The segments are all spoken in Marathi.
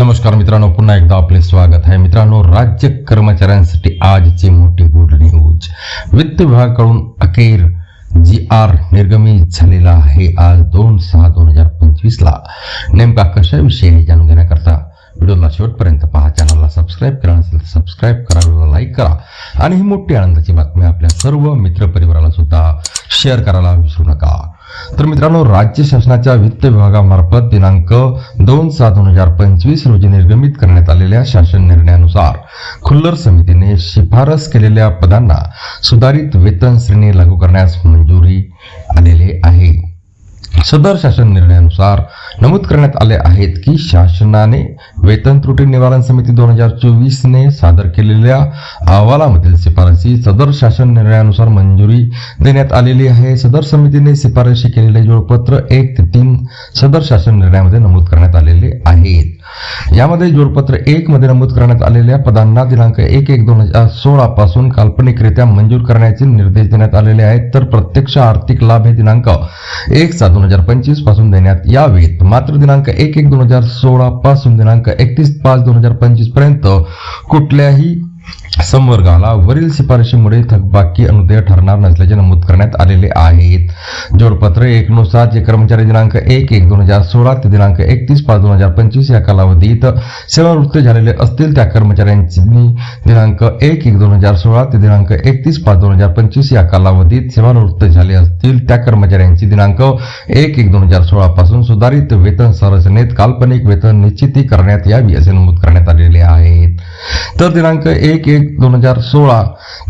नमस्कार मित्रांनो पुन्हा एकदा आपले स्वागत आहे. मित्रांनो राज्य कर्मचाऱ्यांसाठी आजची मोठी गुड न्यूज वित्त विभागाकडून अखेर जी आर निर्गमित झालेला आहे. आज दोन सहा दोन हजार पंचवीस ला नेमका कशाविषयी आहे जाणून घेण्याकरता व्हिडिओला शेवटपर्यंत पहा. चॅनलला सबस्क्राईब करा नसेल तर सबस्क्राईब करा व्हिडिओला लाईक करा. आणि ही मोठी आनंदाची बातमी आपल्या सर्व मित्रपरिवाराला सुद्धा शेअर करायला विसरू नका. तर मित्रांनो राज्य शासनाच्या वित्त विभागामार्फत दिनांक दोन सात दोन हजार पंचवीस रोजी निर्गमित करण्यात आलेल्या शासन निर्णयानुसार खुल्लर समितीने शिफारस केलेल्या पदांना सुधारित वेतन श्रेणी लागू करण्यास मंजुरी सदर शासन निर्णयानुसार नमूद करण्यात आले आहेत की शासनाने वेतन त्रुटी निवारण समिती दोन हजार चोवीसने सादर केलेल्या अहवालामधील शिफारसी सदर शासन निर्णयानुसार मंजुरी देण्यात आलेली आहे. सदर समितीने शिफारशी केलेले जोडपत्र एक ते तीन सदर शासन निर्णयामध्ये नमूद करण्यात आलेले आहेत. यामध्ये जोडपत्र एक मध्ये नमूद करण्यात आलेल्या पदांना दिनांक एक एक दोन हजार सोळा पासून काल्पनिकरित्या मंजूर करण्याचे निर्देश देण्यात आलेले आहेत. तर प्रत्यक्ष आर्थिक लाभ हे दिनांक एक सात दोन हजार पंचवीसपासून देण्यात यावेत मात्र दिनांक एक एक दोन हजार सोळा पासून दिनांक एकतीस पाच दोन हजार पंचवीसपर्यंत कुठल्याही संवर्गाला वरील शिफारशीमुळे थकबाकी अनुदेय ठरणार नसल्याचे नमूद करण्यात आलेले आहेत. जोडपत्र एक नुसार जे कर्मचारी दिनांक एक एक दोन हजार सोळा ते दिनांक एकतीस पाच दोन हजार पंचवीस या कालावधीत सेवानिवृत्त झालेले असतील त्या कर्मचाऱ्यांची दिनांक एक एक दोन हजार सोळा ते दिनांक एकतीस पाच दोन हजार पंचवीस या कालावधीत सेवानिवृत्त झाले असतील त्या कर्मचाऱ्यांची दिनांक एक एक दोन हजार सोळा पासून सुधारित वेतन संरचनेत काल्पनिक वेतन निश्चिती करण्यात यावी असे नमूद करण्यात आलेले आहेत. तर दिनांक एक एक दोन हजार सोळा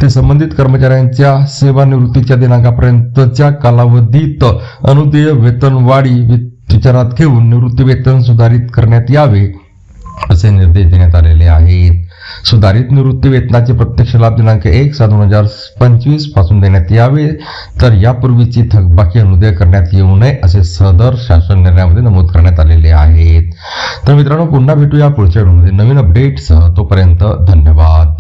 ते संबंधित कर्मचाऱ्यांच्या सेवानिवृत्तीच्या दिनांकापर्यंतच्या कालावधीत अनुदेय वेतनवाढी विचारात घेऊन निवृत्ती वेतन सुधारित करण्यात यावे असे निर्देश देण्यात आलेले आहेत. सुधारित निवृत्ती वेतनाचे प्रत्यक्ष लाभ दिनांक एक सात दोन हजार पंचवीसपासून देण्यात यावे तर यापूर्वीची थकबाकी अनुदय करण्यात येऊ नये असे सदर शासन निर्णयामध्ये नमूद करण्यात आलेले आहेत. तर मित्रांनो पुन्हा भेटूया पुढच्या व्हिडिओमध्ये. नवीन अपडेटसह तोपर्यंत धन्यवाद.